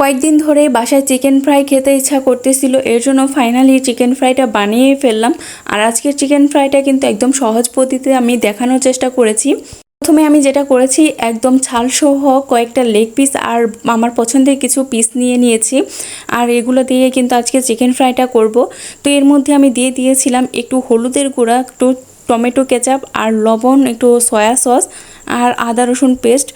কয়েকদিন ধরে বাসায় চিকেন ফ্রাই খেতে ইচ্ছা করতেছিল, এর জন্য ফাইনালি চিকেন ফ্রাইটা বানিয়ে ফেললাম। আর আজকের চিকেন ফ্রাইটা কিন্তু একদম সহজ পদ্ধতিতে আমি দেখানোর চেষ্টা করেছি। প্রথমে আমি যেটা করেছি, একদম ছালসহ কয়েকটা লেগ পিস আর আমার পছন্দের কিছু পিস নিয়ে নিয়েছি। আর এগুলো দিয়ে কিন্তু আজকে চিকেন ফ্রাইটা করব। তো এর মধ্যে আমি দিয়ে দিয়েছিলাম একটু হলুদের গুঁড়া, একটু টমেটো কেচাপ আর লবণ, একটু সয়া সস আর আদা রসুন পেস্ট,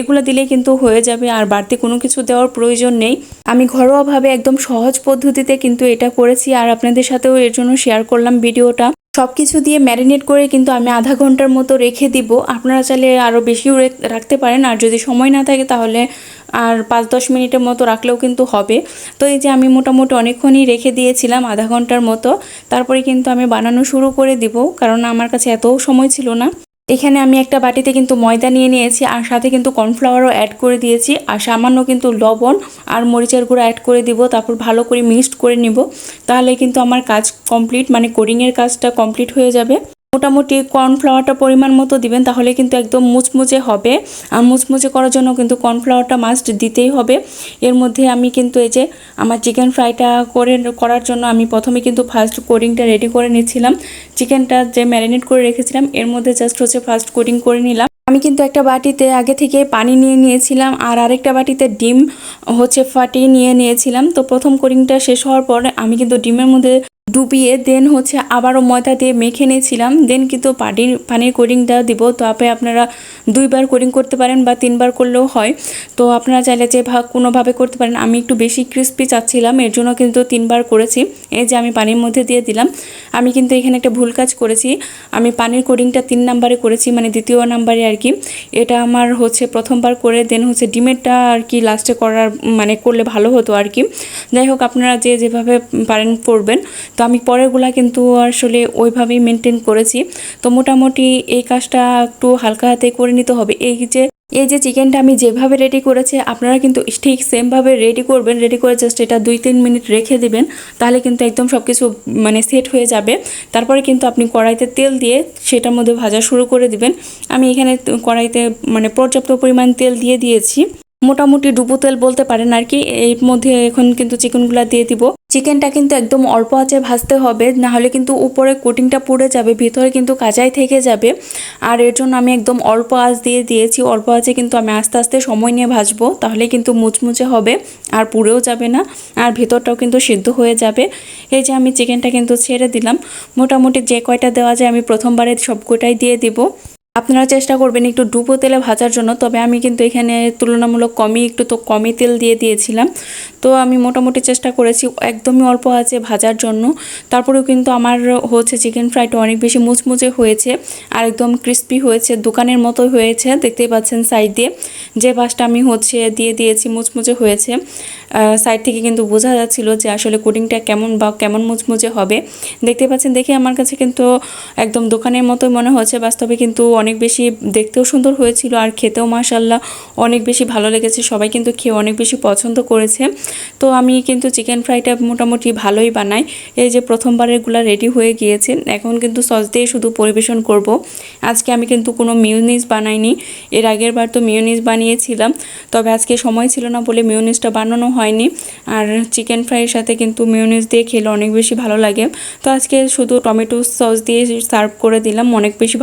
এগুলো দিলে কিন্তু হয়ে যাবে আর বাড়তি কোনো কিছু দেওয়ার প্রয়োজন নেই। আমি ঘরোয়াভাবে একদম সহজ পদ্ধতিতে কিন্তু এটা করেছি আর আপনাদের সাথেও এর জন্য শেয়ার করলাম ভিডিওটা। সব কিছু দিয়ে ম্যারিনেট করে কিন্তু আমি আধা ঘণ্টার মতো রেখে দিব। আপনারা চাইলে আরও বেশিও রেখ- রাখতে পারেন। আর যদি সময় না থাকে তাহলে আর পাঁচ দশ মিনিটের মতো রাখলেও কিন্তু হবে। তো এই যে আমি মোটামুটি অনেকক্ষণই রেখে দিয়েছিলাম আধা ঘণ্টার মতো। তারপরে কিন্তু আমি বানানো শুরু করে দিব। কারণ আমার কাছে এত সময় ছিল না। এখানে আমি একটা বাটিতে কিন্তু ময়দা নিয়ে নিয়েছি, আর সাথে কিন্তু কর্নফ্লাওয়ারও অ্যাড করে দিয়েছি, আর সামান্য কিন্তু লবণ আর মরিচের গুঁড়ো অ্যাড করে দিব, তারপর ভালো করে মিক্সড করে নিব। তাহলে কিন্তু আমার কাজ কমপ্লিট মানে কোডিংয়ের কাজটা কমপ্লিট হয়ে যাবে। মোটামুটি কর্নফ্লাওয়ারটা পরিমাণ মতো দিবেন, তাহলে কিন্তু একদম মুচমুচে হবে। আর মুচমুচে করার জন্য কিন্তু কর্নফ্লাওয়ারটা মাস্ট দিতেই হবে। এর মধ্যে আমি কিন্তু এই যে আমার চিকেন ফ্রাইটা করে করার জন্য আমি প্রথমে কিন্তু ফার্স্ট কোডিংটা রেডি করে নিচ্ছিলাম। চিকেনটা যে ম্যারিনেট করে রেখেছিলাম, এর মধ্যে জাস্ট হচ্ছে ফার্স্ট কোডিং করে নিলাম। আমি কিন্তু একটা বাটিতে আগে থেকে পানি নিয়ে নিয়েছিলাম, আর আরেকটা বাটিতে ডিম হচ্ছে ফাটিয়ে নিয়ে নিয়েছিলাম। তো প্রথম কোডিংটা শেষ হওয়ার পরে আমি কিন্তু ডিমের মধ্যে ডুবিয়ে, দেন হচ্ছে আবারও ময়দা দিয়ে মেখে নিয়েছিলাম। দেন কিন্তু পানির পানির কোডিংটা দিব। তো আপনি আপনারা দুইবার কোডিং করতে পারেন বা তিনবার করলেও হয়। তো আপনারা চাইলে যে ভাগ কোনোভাবে করতে পারেন। আমি একটু বেশি ক্রিস্পি চাচ্ছিলাম। এর জন্য কিন্তু তিনবার করেছি। এই যে আমি পানির মধ্যে দিয়ে দিলাম। আমি কিন্তু এখানে একটা ভুল কাজ করেছি। আমি পানির কোডিংটা তিন নাম্বারে করেছি মানে দ্বিতীয় নাম্বারে আর কি। এটা আমার হচ্ছে প্রথমবার করে, দেন হচ্ছে ডিমেরটা আর কি লাস্টে করার মানে করলে ভালো হতো আর কি। যাই হোক, আপনারা যে যেভাবে পারেন করবেন। তো আমি পরেরগুলা কিন্তু আসলে ওইভাবেই মেনটেন করেছি। তো মোটামুটি এই কাজটা একটু হালকা হাতে করে নিতে হবে। এই যে এই যে চিকেনটা আমি যেভাবে রেডি করেছি, আপনারা কিন্তু ঠিক সেমভাবে রেডি করবেন। রেডি করে জাস্ট এটা দুই তিন মিনিট রেখে দিবেন, তাহলে কিন্তু একদম সব কিছু মানে সেট হয়ে যাবে। তারপরে কিন্তু আপনি কড়াইতে তেল দিয়ে সেটার মধ্যে ভাজা শুরু করে দিবেন। আমি এখানে কড়াইতে মানে পর্যাপ্ত পরিমাণ তেল দিয়ে দিয়েছি। মোটামুটি ডুবো তেল বলতে পারেন আর কি। এর মধ্যে এখন কিন্তু চিকেনগুলো দিয়ে দিব। চিকেনটা কিন্তু একদম অল্প আঁচে ভাজতে হবে না হলে কিন্তু উপরে কোটিংটা পুড়ে যাবে, ভিতরে কিন্তু কাঁচাই থেকে যাবে। আর এর জন্য আমি একদম অল্প আঁচ দিয়ে দিয়েছি, অল্প আঁচে কিন্তু আমি আস্তে আস্তে সময় নিয়ে ভাজবো, তাহলে কিন্তু মুচমুচে হবে আর পুড়েও যাবে না, আর ভেতরটাও কিন্তু সিদ্ধ হয়ে যাবে। এই যে আমি চিকেনটা কিন্তু ছেড়ে দিলাম। মোটামুটি যে কয়টা দেওয়া যায় আমি প্রথমবারে সব কয়টাই দিয়ে দিব। আপনারা চেষ্টা করবেন একটু ডুবো তেলে ভাজার জন্য, তবে আমি কিন্তু এখানে তুলনামূলক কমই, একটু তো কমই তেল দিয়ে দিয়েছিলাম। তো আমি মোটামুটি চেষ্টা করেছি, একদমই অল্প আছে ভাজার জন্য। তারপরেও কিন্তু আমার হচ্ছে চিকেন ফ্রাইটা অনেক বেশি মুচমুচে হয়েছে, আর একদম ক্রিস্পি হয়েছে, দোকানের মতোই হয়েছে, দেখতেই পাচ্ছেন সাইড। দিয়ে যে পাশটা আমি হচ্ছে দিয়ে দিয়েছি, মুচমুচে হয়েছে। সাইড থেকে কিন্তু বোঝা যাচ্ছিল যে আসলে কোডিংটা কেমন বা কেমন মুচমুচে হবে। দেখতে পাচ্ছেন, দেখে আমার কাছে কিন্তু একদম দোকানের মতোই মনে হচ্ছে, বাস্তবে কিন্তু অনেক বেশি দেখতেও সুন্দর হয়েছিল আর খেতেও মাশাল্লাহ অনেক বেশি ভালো লেগেছে। সবাই কিন্তু খেয়ে অনেক বেশি পছন্দ করেছে। তো আমি কিন্তু চিকেন ফ্রাইটা মোটামুটি ভালোই বানাই। এই যে প্রথমবারেরগুলো রেডি হয়ে গিয়েছে। এখন কিন্তু সস দিয়ে শুধু পরিবেশন করব। আজকে আমি কিন্তু কোনো মিউনিস বানাইনি। এর আগের বার তো মিউনিস বানিয়েছিলাম। তবে আজকে সময় ছিল না বলে মিউনিসটা বানানো হয়নি। আর চিকেন ফ্রাইয়ের সাথে কিন্তু মিউনিস দিয়ে খেলে অনেক বেশি ভালো লাগে। তো আজকে শুধু টমেটো সস দিয়ে সার্ভ করে দিলাম। অনেক বেশি